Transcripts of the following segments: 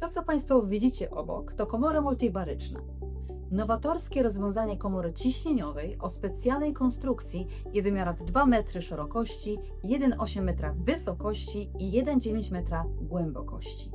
To, co Państwo widzicie obok, to komora multibaryczna. Nowatorskie rozwiązanie komory ciśnieniowej o specjalnej konstrukcji i wymiarach 2 metry szerokości, 1,8 metra wysokości i 1,9 metra głębokości.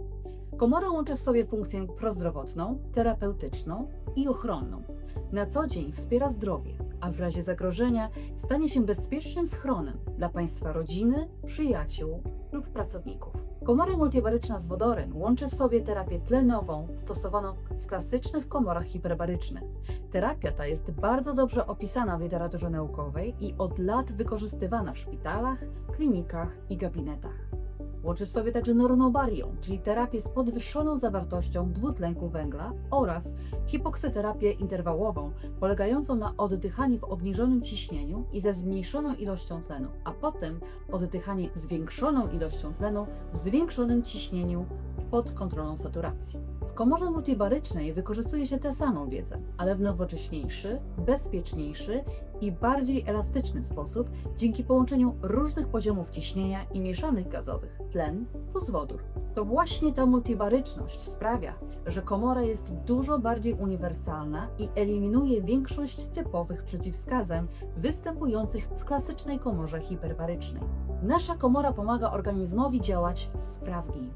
Komora łączy w sobie funkcję prozdrowotną, terapeutyczną i ochronną. Na co dzień wspiera zdrowie, a w razie zagrożenia stanie się bezpiecznym schronem dla Państwa rodziny, przyjaciół lub pracowników. Komora multibaryczna z wodorem łączy w sobie terapię tlenową stosowaną w klasycznych komorach hiperbarycznych. Terapia ta jest bardzo dobrze opisana w literaturze naukowej i od lat wykorzystywana w szpitalach, klinikach i gabinetach. Łączy w sobie także normobarią, czyli terapię z podwyższoną zawartością dwutlenku węgla oraz hipoksyterapię interwałową, polegającą na oddychaniu w obniżonym ciśnieniu i ze zmniejszoną ilością tlenu, a potem oddychanie zwiększoną ilością tlenu w zwiększonym ciśnieniu pod kontrolą saturacji. W komorze multibarycznej wykorzystuje się tę samą wiedzę, ale w nowocześniejszy, bezpieczniejszy i bardziej elastyczny sposób dzięki połączeniu różnych poziomów ciśnienia i mieszanych gazowych tlen plus wodór. To właśnie ta multibaryczność sprawia, że komora jest dużo bardziej uniwersalna i eliminuje większość typowych przeciwwskazań występujących w klasycznej komorze hiperbarycznej. Nasza komora pomaga organizmowi działać sprawniej.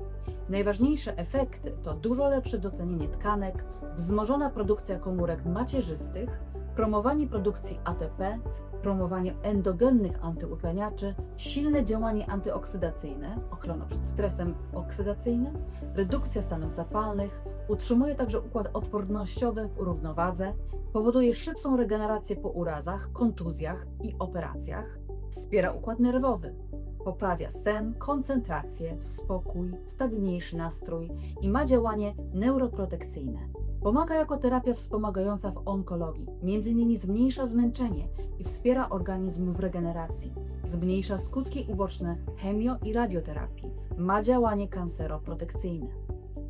Najważniejsze efekty to dużo lepsze dotlenienie tkanek, wzmożona produkcja komórek macierzystych, promowanie produkcji ATP, promowanie endogennych antyutleniaczy, silne działanie antyoksydacyjne, ochrona przed stresem oksydacyjnym, redukcja stanów zapalnych, utrzymuje także układ odpornościowy w równowadze, powoduje szybszą regenerację po urazach, kontuzjach i operacjach, wspiera układ nerwowy, poprawia sen, koncentrację, spokój, stabilniejszy nastrój i ma działanie neuroprotekcyjne. Pomaga jako terapia wspomagająca w onkologii, m.in. zmniejsza zmęczenie i wspiera organizm w regeneracji, zmniejsza skutki uboczne chemio i radioterapii, ma działanie kanceroprotekcyjne.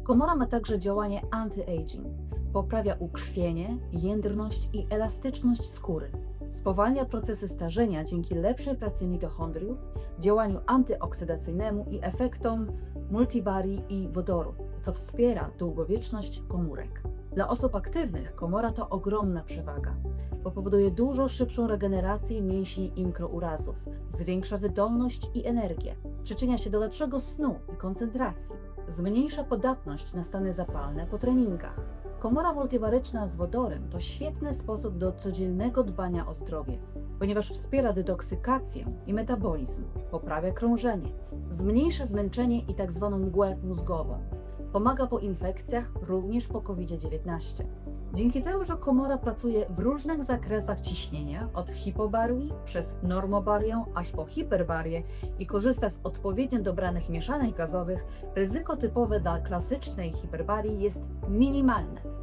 Komora ma także działanie anti-aging, poprawia ukrwienie, jędrność i elastyczność skóry, spowalnia procesy starzenia dzięki lepszej pracy mitochondriów, działaniu antyoksydacyjnemu i efektom multibarii i wodoru, co wspiera długowieczność komórek. Dla osób aktywnych komora to ogromna przewaga, bo powoduje dużo szybszą regenerację mięśni i mikrourazów, zwiększa wydolność i energię, przyczynia się do lepszego snu i koncentracji, zmniejsza podatność na stany zapalne po treningach. Komora multibaryczna z wodorem to świetny sposób do codziennego dbania o zdrowie, ponieważ wspiera dedoksykację i metabolizm, poprawia krążenie, zmniejsza zmęczenie i tzw. mgłę mózgową. Pomaga po infekcjach, również po COVID-19. Dzięki temu, że komora pracuje w różnych zakresach ciśnienia, od hipobarii przez normobarię aż po hiperbarię i korzysta z odpowiednio dobranych mieszanek gazowych, ryzyko typowe dla klasycznej hiperbarii jest minimalne.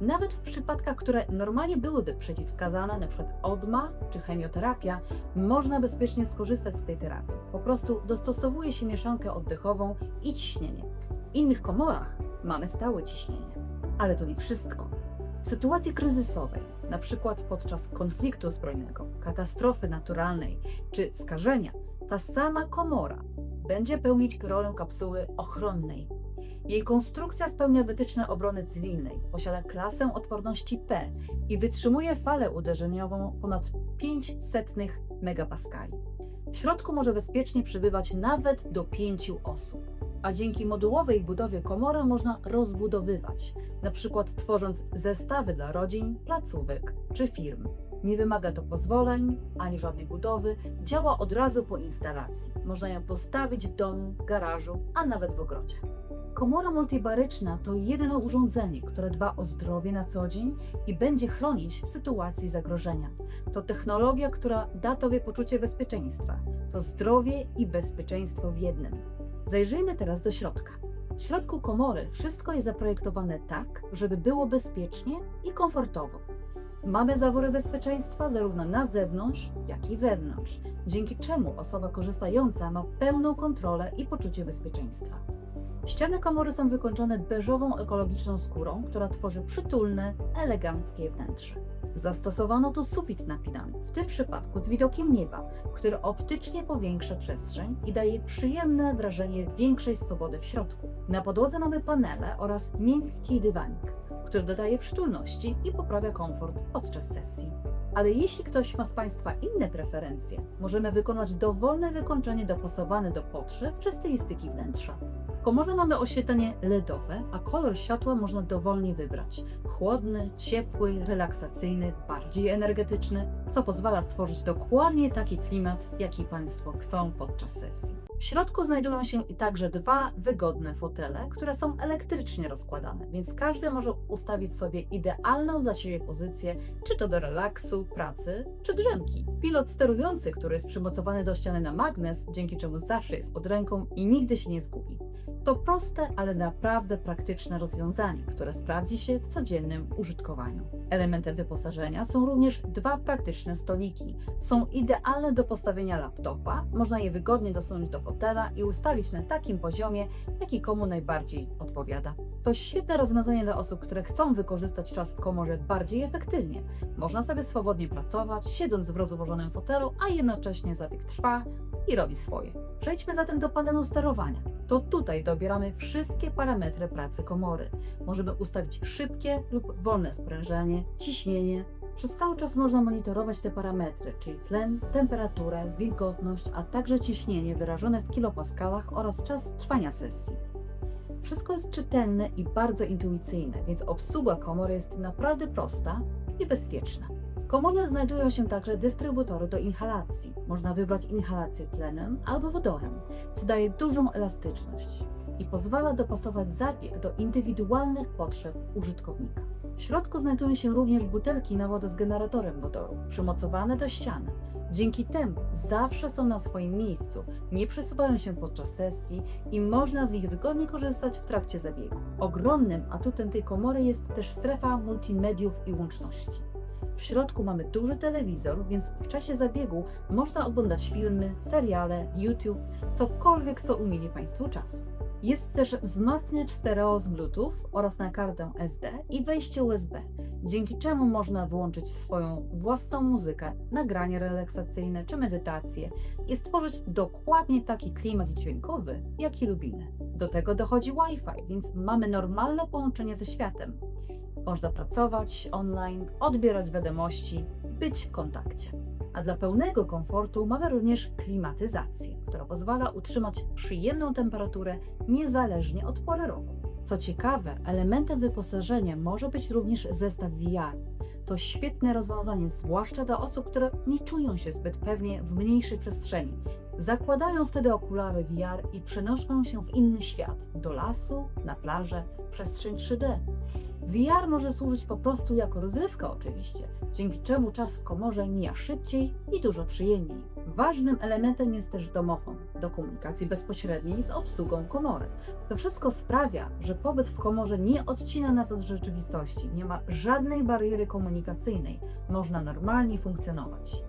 Nawet w przypadkach, które normalnie byłyby przeciwwskazane, np. odma czy chemioterapia, można bezpiecznie skorzystać z tej terapii. Po prostu dostosowuje się mieszankę oddechową i ciśnienie. W innych komorach mamy stałe ciśnienie. Ale to nie wszystko. W sytuacji kryzysowej, przykład podczas konfliktu zbrojnego, katastrofy naturalnej czy skażenia, ta sama komora będzie pełnić rolę kapsuły ochronnej. Jej konstrukcja spełnia wytyczne obrony cywilnej, posiada klasę odporności P i wytrzymuje falę uderzeniową ponad 500 megapaskali. W środku może bezpiecznie przebywać nawet do 5 osób a dzięki modułowej budowie komorę można rozbudowywać, przykład tworząc zestawy dla rodzin, placówek czy firm. Nie wymaga to pozwoleń ani żadnej budowy, działa od razu po instalacji. Można ją postawić w domu, garażu, a nawet w ogrodzie. Komora multibaryczna to jedyne urządzenie, które dba o zdrowie na co dzień i będzie chronić w sytuacji zagrożenia. To technologia, która da Tobie poczucie bezpieczeństwa. To zdrowie i bezpieczeństwo w jednym. Zajrzyjmy teraz do środka. W środku komory wszystko jest zaprojektowane tak, żeby było bezpiecznie i komfortowo. Mamy zawory bezpieczeństwa zarówno na zewnątrz, jak i wewnątrz, dzięki czemu osoba korzystająca ma pełną kontrolę i poczucie bezpieczeństwa. Ściany komory są wykończone beżową ekologiczną skórą, która tworzy przytulne, eleganckie wnętrze. Zastosowano tu sufit napinany, w tym przypadku z widokiem nieba, który optycznie powiększa przestrzeń i daje przyjemne wrażenie większej swobody w środku. Na podłodze mamy panele oraz miękki dywanik, który dodaje przytulności i poprawia komfort podczas sesji. Ale jeśli ktoś ma z Państwa inne preferencje, możemy wykonać dowolne wykończenie dopasowane do potrzeb czy stylistyki wnętrza. W komorze mamy oświetlenie LEDowe, a kolor światła można dowolnie wybrać. Chłodny, ciepły, relaksacyjny, bardziej energetyczny, co pozwala stworzyć dokładnie taki klimat, jaki Państwo chcą podczas sesji. W środku znajdują się i także dwa wygodne fotele, które są elektrycznie rozkładane, więc każdy może ustawić sobie idealną dla siebie pozycję, czy to do relaksu, pracy, czy drzemki. Pilot sterujący, który jest przymocowany do ściany na magnes, dzięki czemu zawsze jest pod ręką i nigdy się nie zgubi. To proste, ale naprawdę praktyczne rozwiązanie, które sprawdzi się w codziennym użytkowaniu. Elementem wyposażenia są również dwa praktyczne stoliki. Są idealne do postawienia laptopa, można je wygodnie dosunąć do fotela i ustawić na takim poziomie, jaki komu najbardziej odpowiada. To świetne rozwiązanie dla osób, które chcą wykorzystać czas w komorze bardziej efektywnie. Można sobie swobodnie pracować, siedząc w rozłożonym fotelu, a jednocześnie zabieg trwa i robi swoje. Przejdźmy zatem do panelu sterowania. To tutaj dobieramy wszystkie parametry pracy komory. Możemy ustawić szybkie lub wolne sprężenie, ciśnienie. Przez cały czas można monitorować te parametry, czyli tlen, temperaturę, wilgotność, a także ciśnienie wyrażone w kilopaskalach oraz czas trwania sesji. Wszystko jest czytelne i bardzo intuicyjne, więc obsługa komory jest naprawdę prosta i bezpieczna. W komorze znajdują się także dystrybutory do inhalacji. Można wybrać inhalację tlenem albo wodorem, co daje dużą elastyczność i pozwala dopasować zabieg do indywidualnych potrzeb użytkownika. W środku znajdują się również butelki na wodę z generatorem wodoru, przymocowane do ściany. Dzięki temu zawsze są na swoim miejscu, nie przesuwają się podczas sesji i można z nich wygodnie korzystać w trakcie zabiegu. Ogromnym atutem tej komory jest też strefa multimediów i łączności. W środku mamy duży telewizor, więc w czasie zabiegu można oglądać filmy, seriale, YouTube, cokolwiek, co umieli Państwu czas. Jest też wzmacniacz stereo z Bluetooth oraz na kartę SD i wejście USB, dzięki czemu można włączyć swoją własną muzykę, nagranie relaksacyjne czy medytację i stworzyć dokładnie taki klimat dźwiękowy, jaki lubimy. Do tego dochodzi Wi-Fi, więc mamy normalne połączenie ze światem. Można pracować online, odbierać wiadomości, być w kontakcie. A dla pełnego komfortu mamy również klimatyzację, która pozwala utrzymać przyjemną temperaturę niezależnie od pory roku. Co ciekawe, elementem wyposażenia może być również zestaw VR. To świetne rozwiązanie, zwłaszcza dla osób, które nie czują się zbyt pewnie w mniejszej przestrzeni. Zakładają wtedy okulary VR i przenoszą się w inny świat do lasu, na plażę, w przestrzeń 3D. VR może służyć po prostu jako rozrywka oczywiście, dzięki czemu czas w komorze mija szybciej i dużo przyjemniej. Ważnym elementem jest też domofon do komunikacji bezpośredniej z obsługą komory. To wszystko sprawia, że pobyt w komorze nie odcina nas od rzeczywistości, nie ma żadnej bariery komunikacyjnej, można normalnie funkcjonować.